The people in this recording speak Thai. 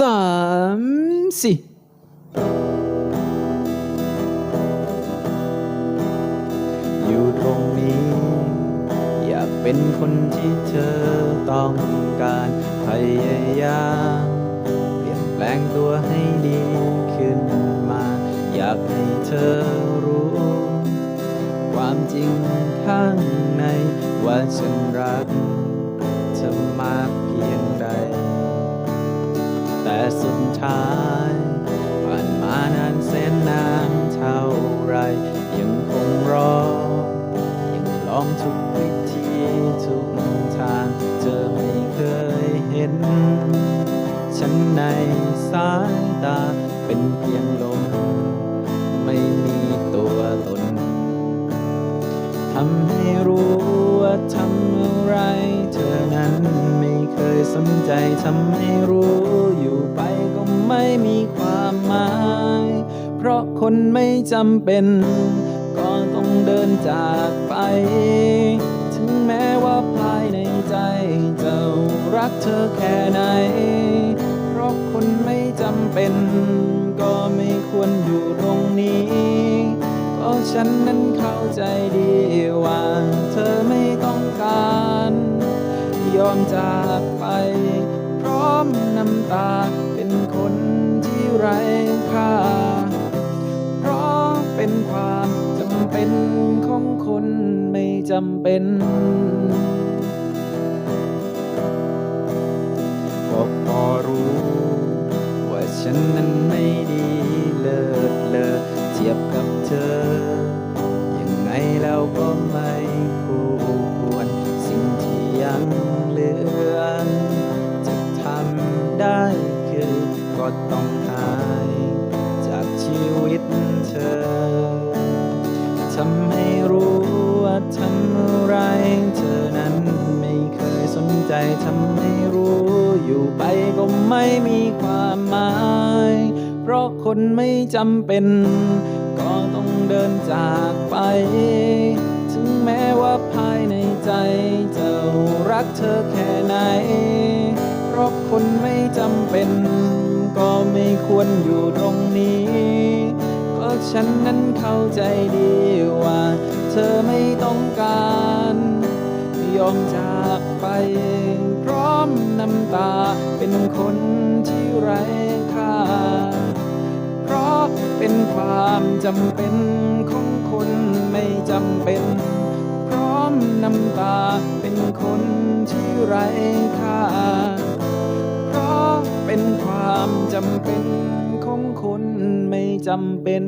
สามสี่อยู่ตรงนี้ อยากเป็นคนที่เธอต้องการพยายามเปลี่ยนแปลงตัวให้ดีขึ้นมา อยากให้เธอรู้ ความจริงข้างในว่าฉันรัก สุดท้ายผ่านมานานแสนนานเท่าไร ยังคงรอ ยังลองทุกวิธีทุกทาง เธอไม่เคยเห็น ฉันในสายตาเป็นเพียงลม ไม่มีตัวตนทำให้รู้ ทำอะไร เธอนั้นไม่เคยสนใจทำให้รู้อยู่ไปก็ไม่มีความหมาย เพราะคนไม่จำเป็น ก็ต้องเดินจากไป ถึงแม้ว่าภายในใจจะรักเธอแค่ไหน เพราะคนไม่จำเป็น ก็ไม่ควรอยู่ตรงนี้ ก็ฉันนั้นเข้าใจดีว่า ยอมจากไป พร้อมน้ำตาเป็นคนที่ไร้ค่า เพราะเป็นความจำเป็นของคนไม่จำเป็นก็พอรู้ ว่าฉันนั้นไม่ดีเลิศเลอเทียบกับ ต้องหาย จากชีวิตเธอ ทำให้รู้ว่าทำอะไร เธอนั้นไม่เคยสนใจทำให้รู้อยู่ไปก็ไม่มีความหมาย เพราะคนไม่จำเป็น ก็ต้องเดินจากไป ถึงแม้ว่าภายในใจจะรักเธอแค่ไหน เพราะคนไม่จำเป็น ก็ไม่ควรอยู่ตรงนี้ ก็ฉันนั้นเข้าใจดีว่า เธอไม่ต้องการ ยอมจากไป พร้อมน้ำตาเป็นคนที่ไร้ค่า เพราะเป็นความจำเป็นของคนไม่จำเป็น พร้อมน้ำตาเป็นคนที่ไร้ค่าำเป็นของคนไม่จำเป็น